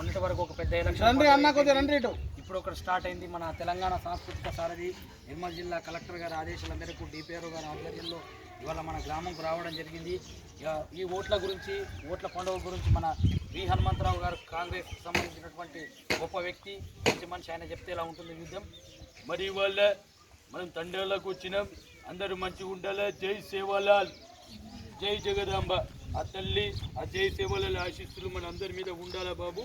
మొన్నటి వరకు ఒక పెద్ద ఎలక్షన్ ఇప్పుడు ఒకటి స్టార్ట్ అయింది మన తెలంగాణ సాంస్కృతిక సారథి నిర్మల్ జిల్లా కలెక్టర్ గారి ఆదేశాల మేరకు డిపిఆర్ గారి ఆధ్వర్యంలో ఇవాళ మన గ్రామంకు రావడం జరిగింది. ఇక ఈ ఓట్ల గురించి ఓట్ల పండుగ గురించి మన వి హనుమంతరావు గారు కాంగ్రెస్ సంబంధించినటువంటి గొప్ప వ్యక్తి మంచి మనిషి ఆయన చెప్తే ఎలా ఉంటుంది యుద్ధం? మరి వాళ్ళ మనం తండ్రులకు వచ్చినాం. అందరూ మంచిగా ఉండాలి జై సేవాలాల్. జై జగదాంబ. ఆ తల్లి ఆ జై సేవలాల్ ఆశీస్సులు మన అందరి మీద ఉండాలా బాబు?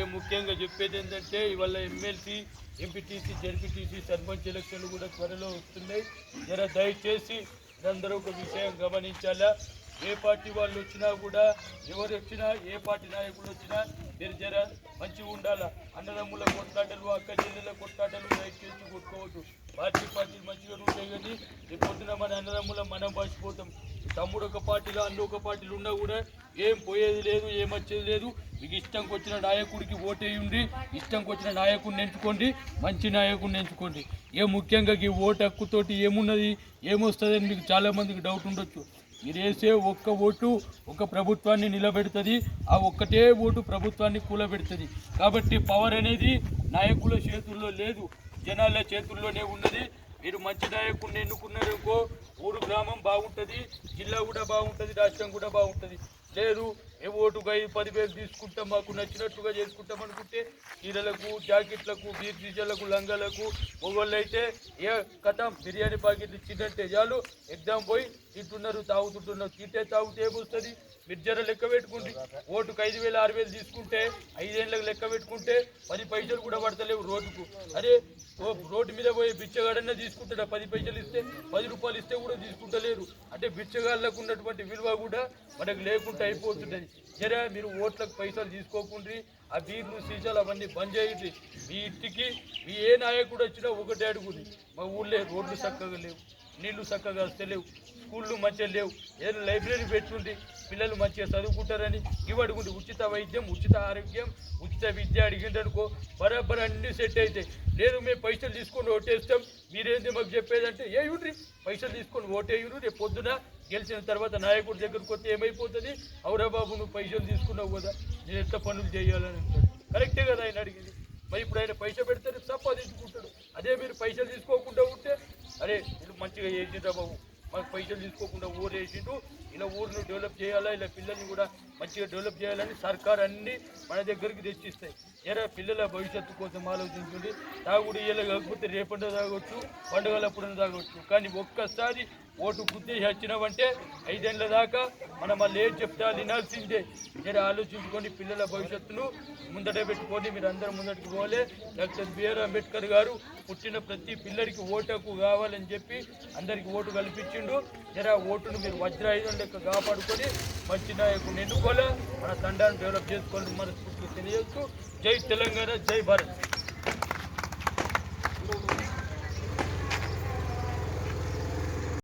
ఏం ముఖ్యంగా చెప్పేది ఏంటంటే ఇవాళ ఎమ్మెల్సీ ఎంపీటీసీ జడ్పీటీసీ సర్పంచ్ ఎలక్షన్లు కూడా త్వరలో వస్తున్నాయి. జర దయచేసి అందరూ ఒక విషయం గమనించాలా? ఏ పార్టీ వాళ్ళు వచ్చినా కూడా ఎవరు వచ్చినా ఏ పార్టీ నాయకులు వచ్చినా మీరు జర మంచిగా ఉండాలా? అన్నదమ్ముల కొట్లాటలు అక్క చెల్లెల కొట్లాటలు దయచేసి కొట్టుకోవద్దు. పార్టీ పార్టీలు మంచిగా ఉంటాయి కానీ రేపు పొద్దున మన అన్నదమ్ముల మనం మర్చిపోతాం తమ్ముడు ఒక పార్టీలో అన్న ఒక పార్టీలు ఉన్నా కూడా ఏం పోయేది లేదు ఏం వచ్చేది లేదు. మీకు ఇష్టంకి వచ్చిన నాయకుడికి ఓటేయండి ఇష్టంకి వచ్చిన నాయకుడిని ఎంచుకోండి మంచి నాయకుడిని ఎంచుకోండి. ఏ ముఖ్యంగా ఈ ఓటు హక్కుతోటి ఏమున్నది ఏమొస్తుందని మీకు చాలామందికి డౌట్ ఉండొచ్చు. మీరు వేసే ఒక్క ఓటు ఒక ప్రభుత్వాన్ని నిలబెడుతుంది ఆ ఒక్కటే ఓటు ప్రభుత్వాన్ని కూలబెడుతుంది. కాబట్టి పవర్ అనేది నాయకుల చేతుల్లో లేదు జనాల చేతుల్లోనే ఉన్నది. మీరు మంచి నాయకుడిని ఎన్నుకున్నారనుకో గ్రామం బాగుంటుంది జిల్లా కూడా బాగుంటుంది రాష్ట్రం కూడా బాగుంటుంది. లేదు ఏ ఓటుగా ఈ పదివేలు తీసుకుంటాం మాకు నచ్చినట్టుగా చేసుకుంటాం అనుకుంటే చీరలకు జాకెట్లకు బీర్ సీజన్లకు లంగాలకు మొగోళ్ళు అయితే ఏ కథం బిర్యానీ ప్యాకెట్ ఇచ్చిందంటే చాలు ఎగ్జామ్ పోయి తింటున్నారు తాగుతుంటున్నారు తింటే తాగుతే ఏమొస్తుంది? మీరు జర లెక్క పెట్టుకుంటే ఓటుకు ఐదు వేలు ఆరు వేలు తీసుకుంటే ఐదేళ్ళకి లెక్క పెట్టుకుంటే పది పైసలు కూడా పడతలేవు రోడ్డుకు. అరే ఓ రోడ్డు మీద పోయి బిచ్చగాడన్నా తీసుకుంటాడా? పది పైసలు ఇస్తే పది రూపాయలు ఇస్తే కూడా తీసుకుంటలేరు. అంటే బిచ్చగాళ్ళకు ఉన్నటువంటి విలువ కూడా మనకు లేకుండా అయిపోతుంటుంది. జర మీరు ఓట్లకు పైసలు తీసుకోకుండా ఆ బీర్లు సీసాలు అవన్నీ బంద్ చేయండి. మీ ఇంటికి మీ ఏ నాయకుడు వచ్చినా ఒకటే అడుగుని మా ఊళ్ళో రోడ్లు చక్కగా లేవు. నీళ్ళు చక్కగా వస్తలేవు. స్కూళ్ళు మంచిగా లేవు. ఏదో లైబ్రరీ పెట్టుండి పిల్లలు మంచిగా చదువుకుంటారని ఇవ్వడుకుంటే ఉచిత వైద్యం ఉచిత ఆరోగ్యం ఉచిత విద్య అడిగిందనుకో బరాబర్ అన్ని సెట్ అవుతాయి లేదు మేము పైసలు తీసుకొని ఓటేస్తాం. మీరేంది మాకు చెప్పేదంటే ఏ ఉండ్రి పైసలు తీసుకొని ఓటేయుడు రేపు పొద్దున గెలిచిన తర్వాత నాయకుడి దగ్గరకు వస్తే ఏమైపోతుంది? అవురా బాబు నువ్వు పైసలు తీసుకున్నావు కదా నేను ఎట్లా పనులు చేయాలని అంటాడు కరెక్టే కదా ఆయన అడిగింది. మరి ఇప్పుడు ఆయన పైసలు పెడితే రేపు సంపాదించుకుంటాడు. అదే మీరు పైసలు తీసుకోకుండా ఉంటే అరే వీళ్ళు మంచిగా చేసిండ్రా బాబు? మాకు పైసలు తీసుకోకుండా ఊరు వేసిండు ఇలా ఊరిని డెవలప్ చేయాలా ఇలా పిల్లల్ని కూడా మంచిగా డెవలప్ చేయాలని సర్కార్ అన్ని మన దగ్గరికి తెచ్చిస్తాయి. ఎరా పిల్లల భవిష్యత్తు కోసం ఆలోచించండి. తాగుడు ఇలా కాకపోతే రేపటి తాగొచ్చు పండుగలప్పుడు తాగొచ్చు. కానీ ఒక్కసారి ఓటు గుద్దేసి వచ్చినామంటే ఐదేళ్ళ దాకా మనం మళ్ళీ ఏం చెప్తా వినాల్సిందే మీరు ఆలోచించుకొని పిల్లల భవిష్యత్తును ముందట పెట్టుకొని మీరు అందరూ ముందటికి పోలే డాక్టర్ బిఆర్ అంబేద్కర్ గారు పుట్టిన ప్రతి పిల్లడికి ఓటకు కావాలని చెప్పి అందరికీ ఓటు కల్పించిండు జర ఓటును మీరు వజ్రాయుధం లెక్క కాపాడుకొని మంచి నాయకుడిని ఎన్నుకోలే మన తండాన్ని డెవలప్ చేసుకోవాలని మనస్ఫూర్తిగా తెలియజేస్తూ జై తెలంగాణ జై భారత్.